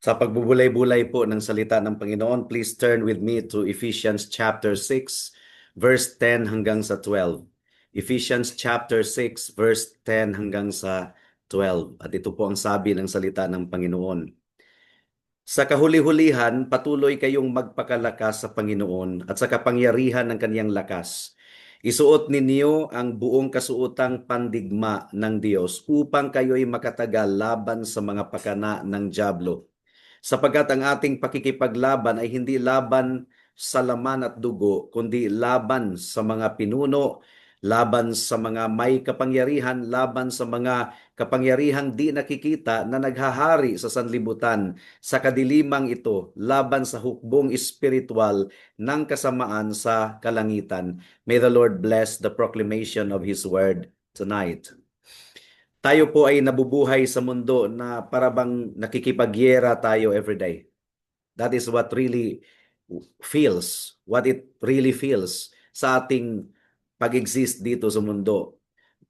Sa pagbubulay-bulay po ng salita ng Panginoon, please turn with me to Ephesians chapter 6, verse 10 hanggang sa 12. Ephesians chapter 6, verse 10 hanggang sa 12. At ito po ang sabi ng salita ng Panginoon. Sa kahuli-hulihan, patuloy kayong magpakalakas sa Panginoon at sa kapangyarihan ng kaniyang lakas. Isuot ninyo ang buong kasuotang pandigma ng Diyos upang kayo'y makatagal laban sa mga pakana ng Diablo sapagkat ang ating pakikipaglaban ay hindi laban sa laman at dugo, kundi laban sa mga pinuno, laban sa mga may kapangyarihan, laban sa mga kapangyarihang di nakikita na naghahari sa sanlibutan, sa kadilimang ito, laban sa hukbong espiritual ng kasamaan sa kalangitan. May the Lord bless the proclamation of His word tonight tayo po ay nabubuhay sa mundo na parabang nakikipagyera tayo every day. That is what really feels, what it really feels sa ating pag-exist dito sa mundo.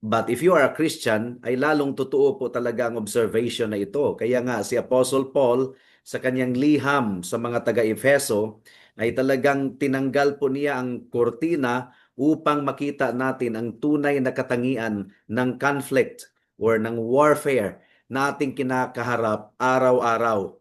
But if you are a Christian, ay lalong totoo po talaga ang observation na ito. Kaya nga si Apostle Paul sa kanyang liham sa mga taga-Efeso ay talagang tinanggal po niya ang kortina upang makita natin ang tunay na katangian ng conflict or ng warfare na ating kinakaharap araw-araw.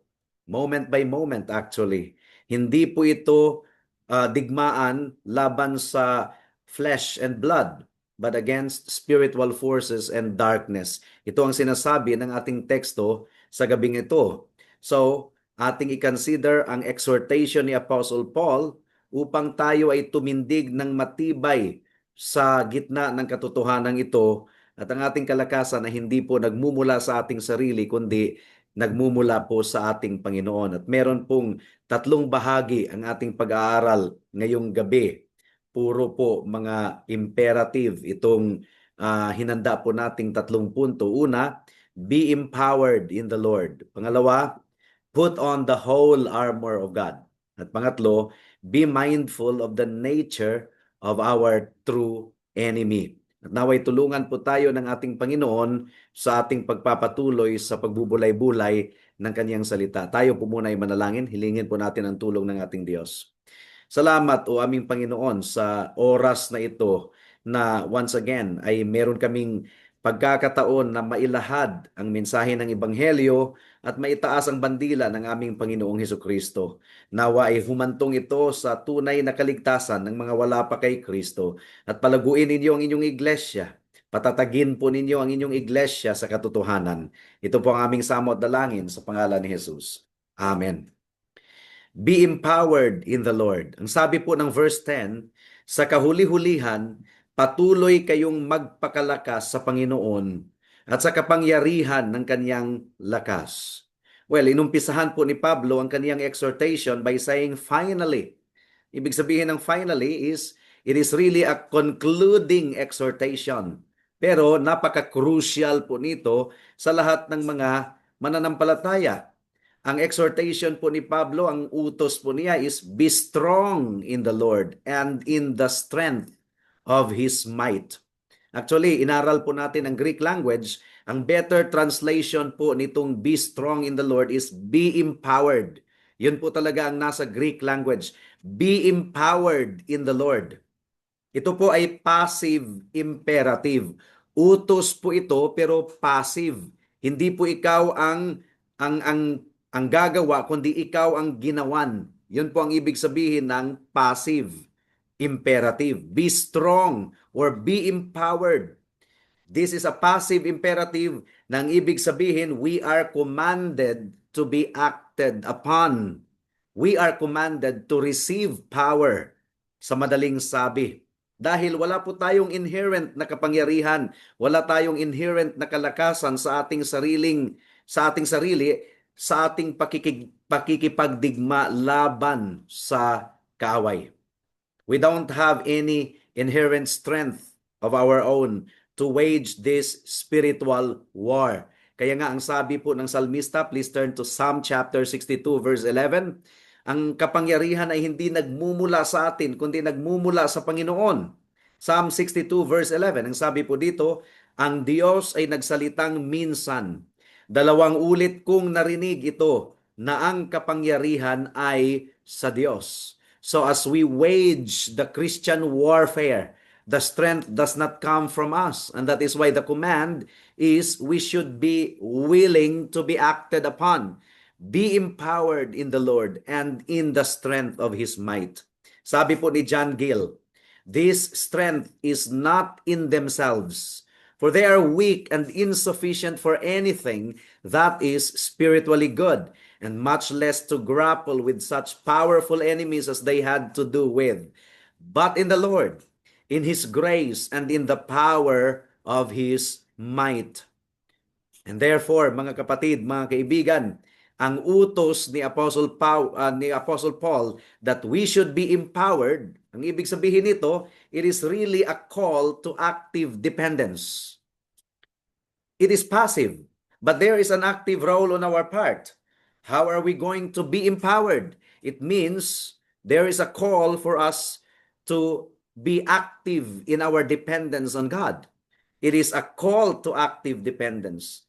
Moment by moment actually. Hindi po ito uh, digmaan laban sa flesh and blood but against spiritual forces and darkness. Ito ang sinasabi ng ating teksto sa gabing ito. So, ating i-consider ang exhortation ni Apostle Paul upang tayo ay tumindig ng matibay sa gitna ng katotohanan ito at ang ating kalakasan ay hindi po nagmumula sa ating sarili, kundi nagmumula po sa ating Panginoon. At meron pong tatlong bahagi ang ating pag-aaral ngayong gabi. Puro po mga imperative itong uh, hinanda po nating tatlong punto. Una, be empowered in the Lord. Pangalawa, put on the whole armor of God. At pangatlo, be mindful of the nature of our true enemy. Naway tulungan po tayo ng ating Panginoon sa ating pagpapatuloy sa pagbubulay-bulay ng kanyang salita. Tayo po muna ay manalangin, hilingin po natin ang tulong ng ating Diyos. Salamat o aming Panginoon sa oras na ito na once again ay meron kaming pagkakataon na mailahad ang mensahe ng Ebanghelyo at maitaas ang bandila ng aming Panginoong Heso Kristo. Nawa ay humantong ito sa tunay na kaligtasan ng mga wala pa kay Kristo at palaguin ninyo ang inyong iglesia. Patatagin po ninyo ang inyong iglesia sa katotohanan. Ito po ang aming samo at dalangin sa pangalan ni Jesus. Amen. Be empowered in the Lord. Ang sabi po ng verse 10, sa kahuli-hulihan, patuloy kayong magpakalakas sa Panginoon at sa kapangyarihan ng kaniyang lakas. Well, inumpisahan po ni Pablo ang kaniyang exhortation by saying finally. Ibig sabihin ng finally is it is really a concluding exhortation. Pero napaka-crucial po nito sa lahat ng mga mananampalataya. Ang exhortation po ni Pablo, ang utos po niya is be strong in the Lord and in the strength of His might. Actually, inaral po natin ang Greek language. Ang better translation po nitong be strong in the Lord is be empowered. Yun po talaga ang nasa Greek language. Be empowered in the Lord. Ito po ay passive imperative. Utos po ito pero passive. Hindi po ikaw ang ang ang ang gagawa kundi ikaw ang ginawan. Yun po ang ibig sabihin ng passive imperative. Be strong or be empowered. This is a passive imperative nang ibig sabihin we are commanded to be acted upon. We are commanded to receive power. Sa madaling sabi, dahil wala po tayong inherent na kapangyarihan, wala tayong inherent na kalakasan sa ating sariling sa ating sarili, sa ating pakikig, pakikipagdigma laban sa kaaway. We don't have any inherent strength of our own to wage this spiritual war. Kaya nga ang sabi po ng salmista, please turn to Psalm chapter 62 verse 11, ang kapangyarihan ay hindi nagmumula sa atin kundi nagmumula sa Panginoon. Psalm 62 verse 11, ang sabi po dito, ang Diyos ay nagsalitang minsan. Dalawang ulit kong narinig ito na ang kapangyarihan ay sa Diyos. So as we wage the Christian warfare, the strength does not come from us. And that is why the command is we should be willing to be acted upon. Be empowered in the Lord and in the strength of His might. Sabi po ni John Gill, this strength is not in themselves, for they are weak and insufficient for anything that is spiritually good, and much less to grapple with such powerful enemies as they had to do with. But in the Lord, in His grace, and in the power of His might. And therefore, mga kapatid, mga kaibigan, ang utos ni Apostle Paul, ni Apostle Paul that we should be empowered, ang ibig sabihin nito, it is really a call to active dependence. It is passive, but there is an active role on our part. How are we going to be empowered? It means there is a call for us to be active in our dependence on God. It is a call to active dependence.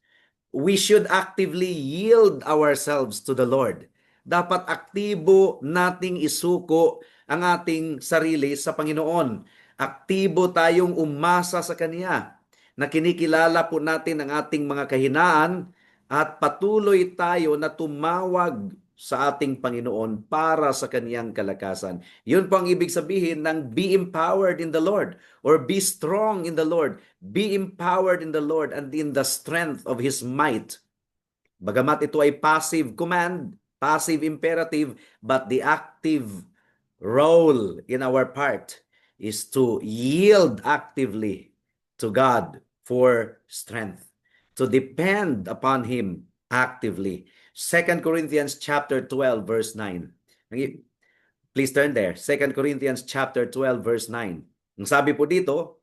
We should actively yield ourselves to the Lord. Dapat aktibo nating isuko ang ating sarili sa Panginoon. Aktibo tayong umasa sa Kanya na kinikilala po natin ang ating mga kahinaan at patuloy tayo na tumawag sa ating Panginoon para sa kaniyang kalakasan. Yun po ang ibig sabihin ng be empowered in the Lord or be strong in the Lord. Be empowered in the Lord and in the strength of His might. Bagamat ito ay passive command, passive imperative, but the active role in our part is to yield actively to God for strength, to depend upon Him actively. 2 Corinthians chapter 12 verse 9. Please turn there. 2 Corinthians chapter 12 verse 9. Ang sabi po dito,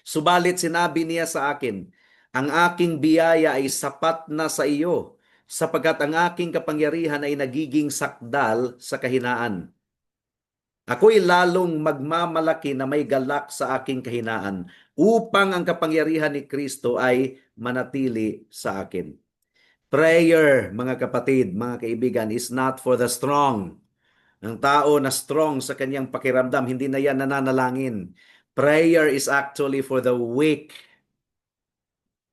Subalit sinabi niya sa akin, ang aking biyaya ay sapat na sa iyo, sapagkat ang aking kapangyarihan ay nagiging sakdal sa kahinaan. Ako'y lalong magmamalaki na may galak sa aking kahinaan upang ang kapangyarihan ni Kristo ay manatili sa akin. Prayer, mga kapatid, mga kaibigan, is not for the strong. Ang tao na strong sa kanyang pakiramdam, hindi na yan nananalangin. Prayer is actually for the weak.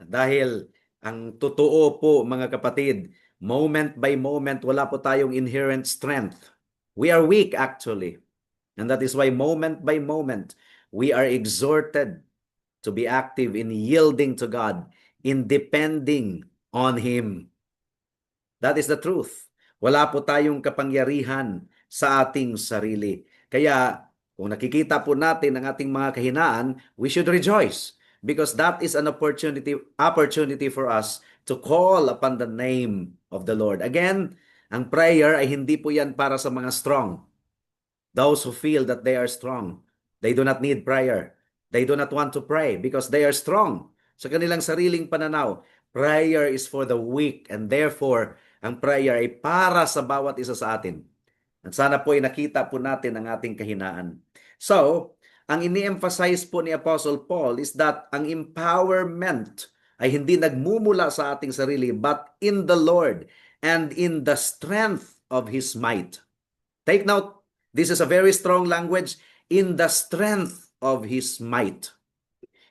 Dahil ang totoo po, mga kapatid, moment by moment, wala po tayong inherent strength. We are weak actually. And that is why moment by moment, we are exhorted to be active in yielding to God, in depending on Him. That is the truth. Wala po tayong kapangyarihan sa ating sarili. Kaya kung nakikita po natin ang ating mga kahinaan, we should rejoice because that is an opportunity opportunity for us to call upon the name of the Lord. Again, ang prayer ay hindi po yan para sa mga strong. Those who feel that they are strong, they do not need prayer. They do not want to pray because they are strong. Sa kanilang sariling pananaw, prayer is for the weak and therefore, ang prayer ay para sa bawat isa sa atin. At sana po ay nakita po natin ang ating kahinaan. So, ang ini-emphasize po ni Apostle Paul is that ang empowerment ay hindi nagmumula sa ating sarili but in the Lord and in the strength of His might. Take note, this is a very strong language, in the strength of His might.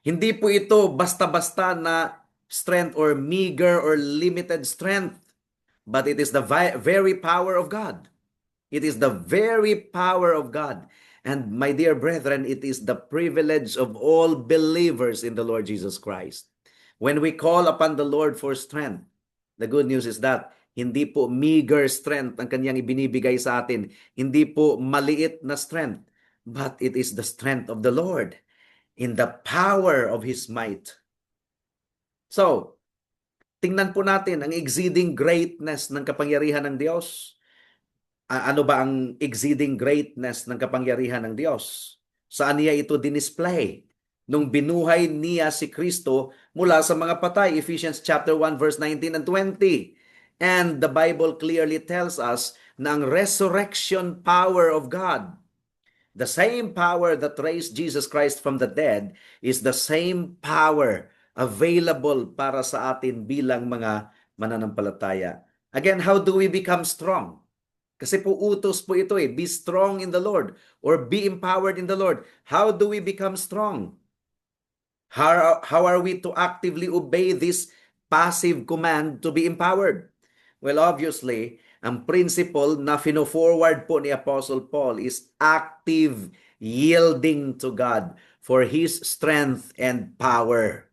Hindi po ito basta-basta na strength or meager or limited strength, but it is the very power of God. It is the very power of God. And my dear brethren, it is the privilege of all believers in the Lord Jesus Christ. When we call upon the Lord for strength, the good news is that hindi po meager strength ang kanyang ibinibigay sa atin. Hindi po maliit na strength, but it is the strength of the Lord in the power of His might. So, tingnan po natin ang exceeding greatness ng kapangyarihan ng Diyos ano ba ang exceeding greatness ng kapangyarihan ng Diyos? Saan niya ito dinisplay? Nung binuhay niya si Kristo mula sa mga patay, Ephesians chapter 1 verse 19 and 20. And the Bible clearly tells us na ang resurrection power of God, the same power that raised Jesus Christ from the dead, is the same power available para sa atin bilang mga mananampalataya. Again, how do we become strong? Kasi po utos po ito eh, be strong in the Lord or be empowered in the Lord. How do we become strong? How, how are we to actively obey this passive command to be empowered? Well, obviously, ang principle na fino-forward po ni Apostle Paul is active yielding to God for His strength and power.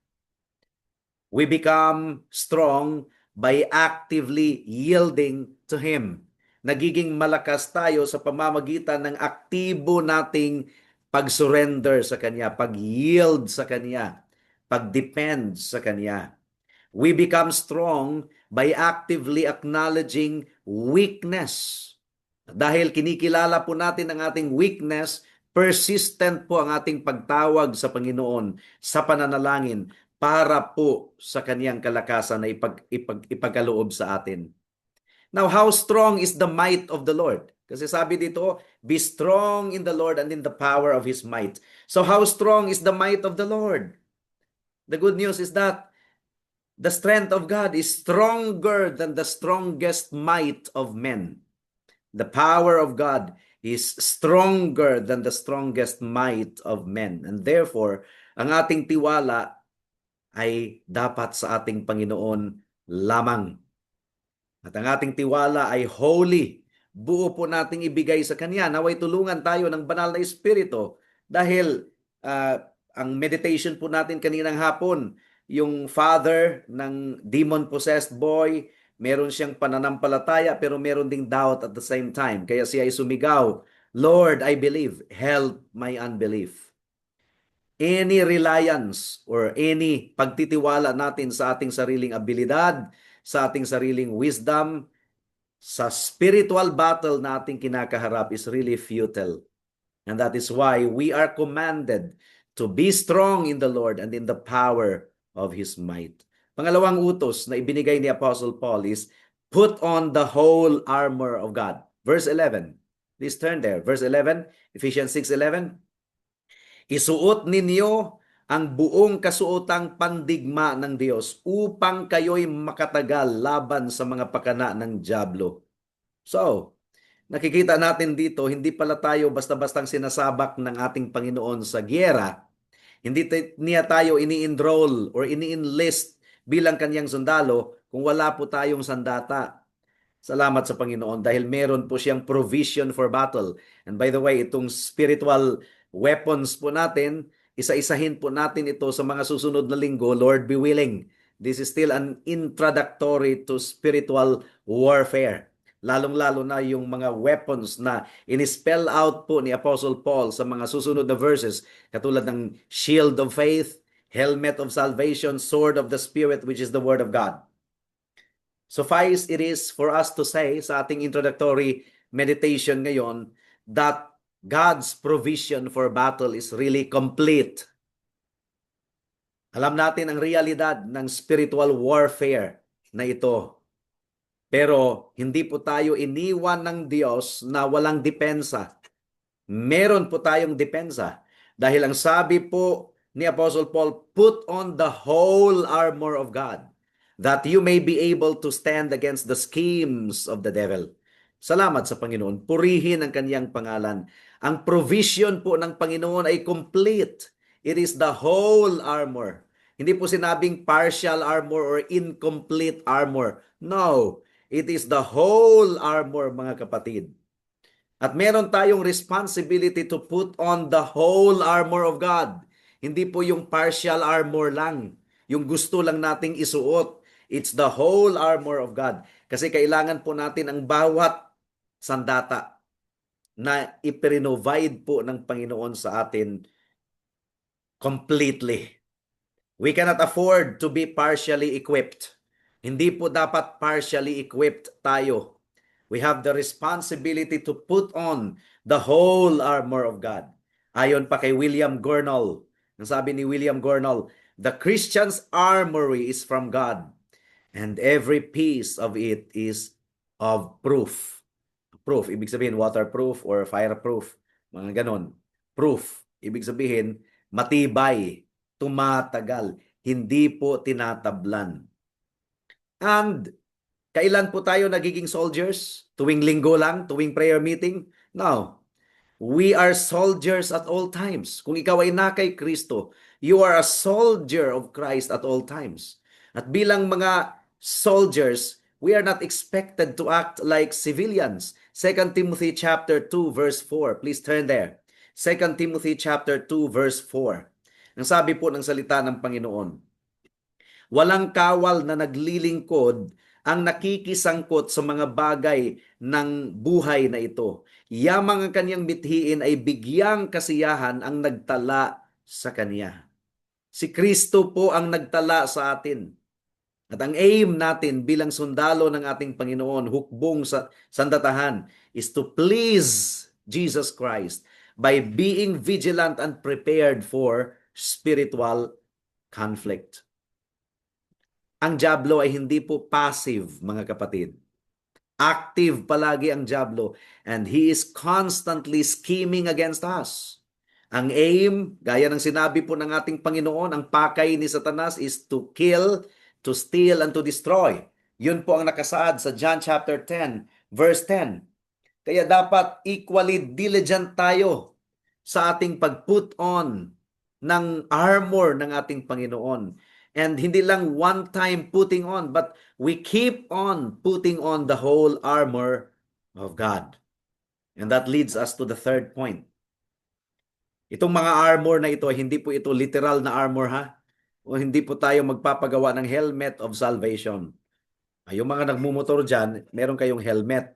We become strong by actively yielding to Him. Nagiging malakas tayo sa pamamagitan ng aktibo nating pag-surrender sa Kanya, pag-yield sa Kanya, pag-depend sa Kanya. We become strong by actively acknowledging weakness. Dahil kinikilala po natin ang ating weakness, persistent po ang ating pagtawag sa Panginoon sa pananalangin para po sa kaniyang kalakasan na ipag, ipag, ipagkaloob sa atin. Now, how strong is the might of the Lord? Kasi sabi dito, be strong in the Lord and in the power of His might. So how strong is the might of the Lord? The good news is that the strength of God is stronger than the strongest might of men. The power of God is stronger than the strongest might of men. And therefore, ang ating tiwala ay dapat sa ating Panginoon lamang. At ang ating tiwala ay holy. Buo po nating ibigay sa Kanya. Naway tulungan tayo ng banal na Espiritu dahil ah, ang meditation po natin kaninang hapon, yung father ng demon-possessed boy, meron siyang pananampalataya pero meron ding doubt at the same time. Kaya siya ay sumigaw, Lord, I believe, help my unbelief. Any reliance or any pagtitiwala natin sa ating sariling abilidad, sa ating sariling wisdom, sa spiritual battle na ating kinakaharap is really futile. And that is why we are commanded to be strong in the Lord and in the power of His might. Pangalawang utos na ibinigay ni Apostle Paul is, put on the whole armor of God. Verse 11. Please turn there. Verse 11, Ephesians 6.11. Isuot ninyo ang buong kasuotang pandigma ng Diyos upang kayo'y makatagal laban sa mga pakana ng Diablo. So, nakikita natin dito, hindi pala tayo basta-bastang sinasabak ng ating Panginoon sa gyera. Hindi niya tayo ini-enroll or ini-enlist bilang kanyang sundalo kung wala po tayong sandata. Salamat sa Panginoon dahil meron po siyang provision for battle. And by the way, itong spiritual weapons po natin, isa-isahin po natin ito sa mga susunod na linggo, Lord be willing. This is still an introductory to spiritual warfare. Lalong-lalo na yung mga weapons na in-spell out po ni Apostle Paul sa mga susunod na verses, katulad ng shield of faith, helmet of salvation, sword of the Spirit, which is the Word of God. Suffice it is for us to say sa ating introductory meditation ngayon that God's provision for battle is really complete. Alam natin ang realidad ng spiritual warfare na ito. Pero hindi po tayo iniwan ng Diyos na walang depensa. Meron po tayong depensa. Dahil ang sabi po ni Apostle Paul, put on the whole armor of God that you may be able to stand against the schemes of the devil. Salamat sa Panginoon. Purihin ang kanyang pangalan. Ang provision po ng Panginoon ay complete. It is the whole armor. Hindi po sinabing partial armor or incomplete armor. No, it is the whole armor mga kapatid. At meron tayong responsibility to put on the whole armor of God. Hindi po yung partial armor lang. Yung gusto lang nating isuot. It's the whole armor of God. Kasi kailangan po natin ang bawat sandata na ipirenovide po ng Panginoon sa atin completely. We cannot afford to be partially equipped. Hindi po dapat partially equipped tayo. We have the responsibility to put on the whole armor of God. Ayon pa kay William Gurnall, ang sabi ni William Gurnall, the Christian's armory is from God and every piece of it is of proof. Proof, ibig sabihin waterproof or fireproof, mga ganon. Proof, ibig sabihin matibay, tumatagal, hindi po tinatablan. And Kailan po tayo nagiging soldiers? Tuwing linggo lang? Tuwing prayer meeting? No. We are soldiers at all times. Kung ikaw ay na kay Kristo, you are a soldier of Christ at all times. At bilang mga soldiers, we are not expected to act like civilians. 2 Timothy chapter 2 verse 4. Please turn there. 2 Timothy chapter 2 verse 4. Ang sabi po ng salita ng Panginoon, Walang kawal na naglilingkod ang nakikisangkot sa mga bagay ng buhay na ito. Yamang ang kanyang mithiin ay bigyang kasiyahan ang nagtala sa kanya. Si Kristo po ang nagtala sa atin. At ang aim natin bilang sundalo ng ating Panginoon, hukbong sa sandatahan, is to please Jesus Christ by being vigilant and prepared for spiritual conflict. Ang Diablo ay hindi po passive, mga kapatid. Active palagi ang Diablo and he is constantly scheming against us. Ang aim, gaya ng sinabi po ng ating Panginoon, ang pakay ni Satanas is to kill, to steal, and to destroy. Yun po ang nakasaad sa John chapter 10, verse 10. Kaya dapat equally diligent tayo sa ating pag-put on ng armor ng ating Panginoon. And hindi lang one time putting on, but we keep on putting on the whole armor of God. And that leads us to the third point. Itong mga armor na ito, hindi po ito literal na armor ha. O hindi po tayo magpapagawa ng helmet of salvation. Ay, Yung mga nagmumotor dyan, meron kayong helmet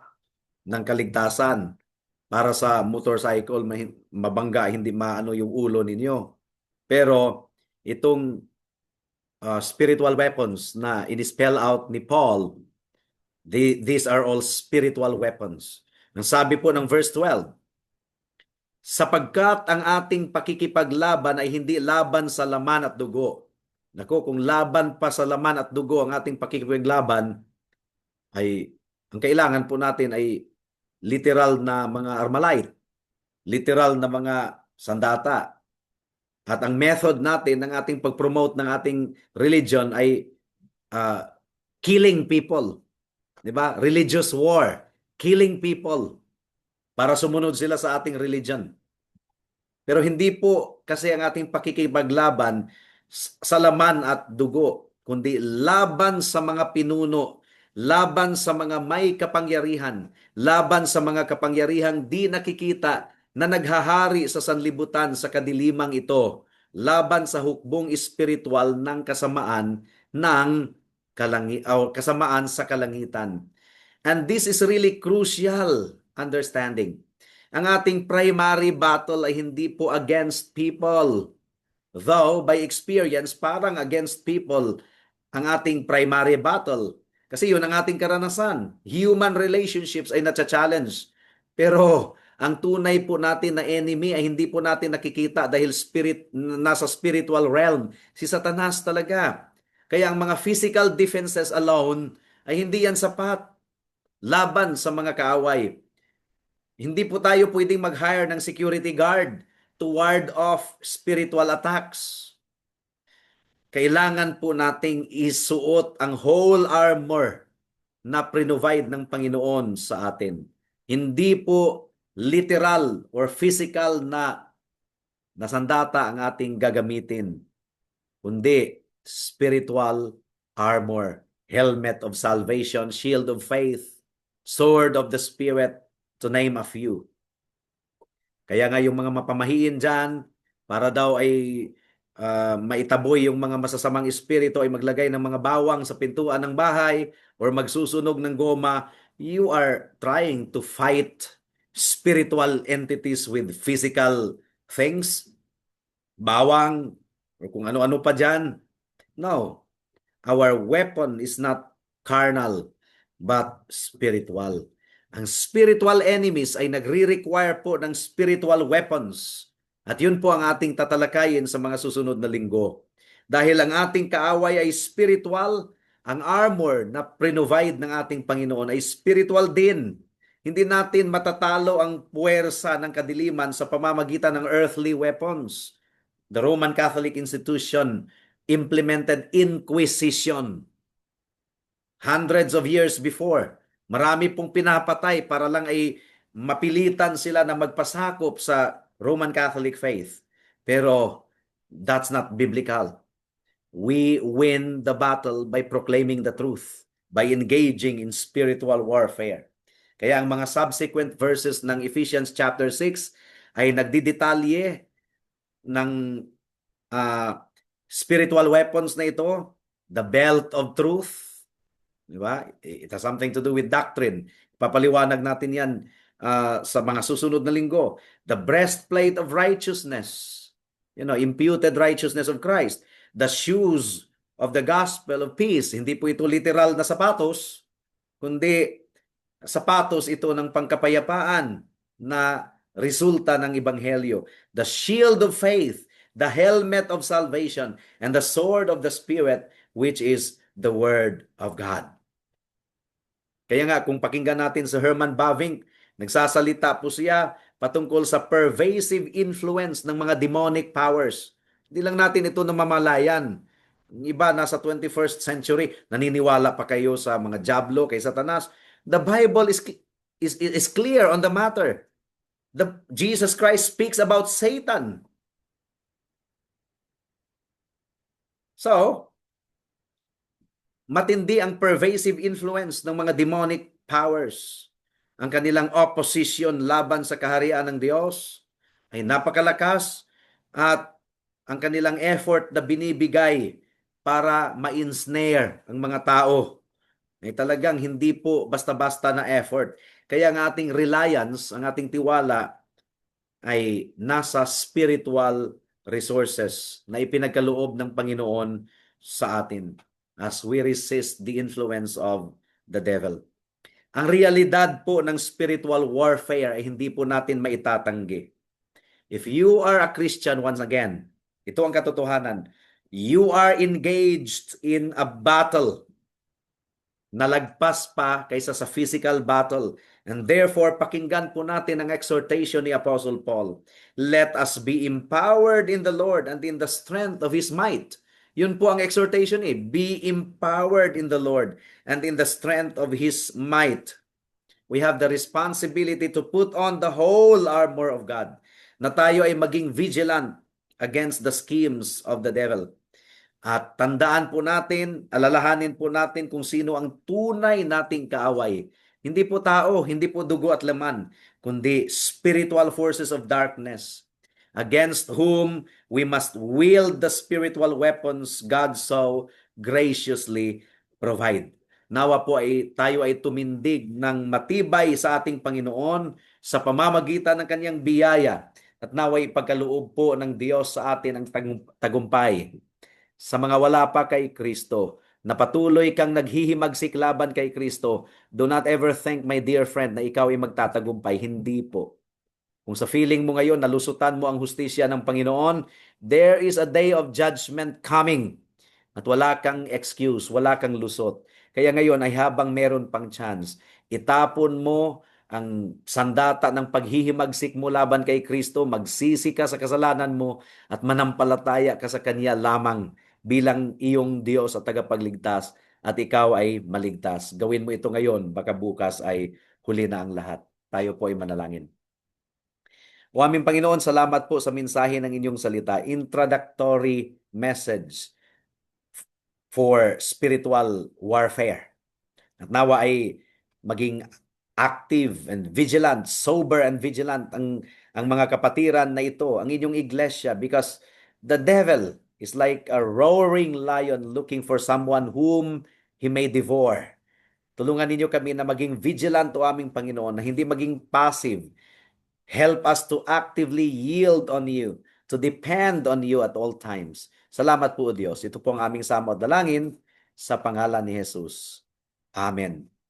ng kaligtasan para sa motorcycle mabangga, hindi maano yung ulo ninyo. Pero itong uh, spiritual weapons na in-spell out ni Paul, the, these are all spiritual weapons. Ang sabi po ng verse 12, sapagkat ang ating pakikipaglaban ay hindi laban sa laman at dugo. Nako, kung laban pa sa laman at dugo ang ating pakikipaglaban, ay ang kailangan po natin ay literal na mga armalite, literal na mga sandata. At ang method natin ng ating pag-promote ng ating religion ay uh, killing people. 'Di ba? Religious war, killing people para sumunod sila sa ating religion. Pero hindi po kasi ang ating pakikipaglaban sa laman at dugo, kundi laban sa mga pinuno, laban sa mga may kapangyarihan, laban sa mga kapangyarihang di nakikita na naghahari sa sanlibutan sa kadilimang ito, laban sa hukbong espiritual ng kasamaan ng kalangi o kasamaan sa kalangitan. And this is really crucial understanding. Ang ating primary battle ay hindi po against people. Though by experience, parang against people ang ating primary battle. Kasi yun ang ating karanasan. Human relationships ay natcha-challenge. Pero ang tunay po natin na enemy ay hindi po natin nakikita dahil spirit nasa spiritual realm. Si Satanas talaga. Kaya ang mga physical defenses alone ay hindi yan sapat laban sa mga kaaway. Hindi po tayo pwedeng mag-hire ng security guard to ward off spiritual attacks. Kailangan po nating isuot ang whole armor na provide ng Panginoon sa atin. Hindi po literal or physical na na sandata ang ating gagamitin, kundi spiritual armor, helmet of salvation, shield of faith, sword of the Spirit, to name a few. Kaya nga yung mga mapamahiin dyan, para daw ay ah, maitaboy yung mga masasamang espiritu ay maglagay ng mga bawang sa pintuan ng bahay or magsusunog ng goma, you are trying to fight spiritual entities with physical things, bawang, or kung ano-ano pa dyan. No. Our weapon is not carnal, but spiritual. Ang spiritual enemies ay nagre-require po ng spiritual weapons. At yun po ang ating tatalakayin sa mga susunod na linggo. Dahil ang ating kaaway ay spiritual, ang armor na provide ng ating Panginoon ay spiritual din. Hindi natin matatalo ang puwersa ng kadiliman sa pamamagitan ng earthly weapons. The Roman Catholic institution implemented inquisition hundreds of years before. Marami pong pinapatay para lang ay mapilitan sila na magpasakop sa Roman Catholic faith. Pero that's not biblical. We win the battle by proclaiming the truth, by engaging in spiritual warfare. Kaya ang mga subsequent verses ng Ephesians chapter 6 ay nagdidetalye ng ah, spiritual weapons na ito, the belt of truth, di ba? It has something to do with doctrine. Papaliwanag natin yan ah, sa mga susunod na linggo. The breastplate of righteousness, you know, imputed righteousness of Christ. The shoes of the gospel of peace. Hindi po ito literal na sapatos, kundi sapatos ito ng pangkapayapaan na resulta ng ebanghelyo. The shield of faith, the helmet of salvation, and the sword of the Spirit, which is the word of God. Kaya nga, kung pakinggan natin sa Herman Bavinck, nagsasalita po siya patungkol sa pervasive influence ng mga demonic powers. Hindi lang natin ito namamalayan. Iba, nasa 21st century, naniniwala pa kayo sa mga jablo kay Satanas. The Bible is, is, is clear on the matter. The, Jesus Christ speaks about Satan. So, matindi ang pervasive influence ng mga demonic powers. Ang kanilang opposition laban sa kaharian ng Diyos ay napakalakas at ang kanilang effort na binibigay para ma-ensnare ang mga tao ay talagang hindi po basta-basta na effort. Kaya ang ating reliance, ang ating tiwala ay nasa spiritual resources na ipinagkaloob ng Panginoon sa atin as we resist the influence of the devil. Ang realidad po ng spiritual warfare ay hindi po natin maitatanggi. If you are a Christian once again, ito ang katotohanan, you are engaged in a battle na lagpas pa kaysa sa physical battle. And therefore, pakinggan po natin ang exhortation ni Apostle Paul. Let us be empowered in the Lord and in the strength of His might. Yun po ang exhortation eh. Be empowered in the Lord and in the strength of His might. We have the responsibility to put on the whole armor of God. Na tayo ay maging vigilant against the schemes of the devil. At tandaan po natin, alalahanin po natin kung sino ang tunay nating kaaway. Hindi po tao, hindi po dugo at laman, kundi spiritual forces of darkness against whom we must wield the spiritual weapons God so graciously provide. Nawa po ay tayo ay tumindig ng matibay sa ating Panginoon sa pamamagitan ng kanyang biyaya at naway pagkaloob po ng Diyos sa atin ang tagum- tagumpay sa mga wala pa kay Kristo, na patuloy kang naghihimagsik laban kay Kristo, do not ever think, my dear friend, na ikaw ay magtatagumpay. Hindi po. Kung sa feeling mo ngayon, nalusutan mo ang hustisya ng Panginoon, there is a day of judgment coming. At wala kang excuse, wala kang lusot. Kaya ngayon ay habang meron pang chance, itapon mo ang sandata ng paghihimagsik mo laban kay Kristo, magsisi ka sa kasalanan mo at manampalataya ka sa Kanya lamang bilang iyong Diyos at tagapagligtas at ikaw ay maligtas. Gawin mo ito ngayon, baka bukas ay huli na ang lahat. Tayo po ay manalangin. O aming Panginoon, salamat po sa mensahe ng inyong salita. Introductory message for spiritual warfare. At nawa ay maging active and vigilant, sober and vigilant ang ang mga kapatiran na ito, ang inyong iglesia because the devil is like a roaring lion looking for someone whom he may devour. Tulungan ninyo kami na maging vigilant o aming Panginoon, na hindi maging passive. Help us to actively yield on you, to depend on you at all times. Salamat po, Diyos. Ito po ang aming samo at dalangin sa pangalan ni Jesus. Amen.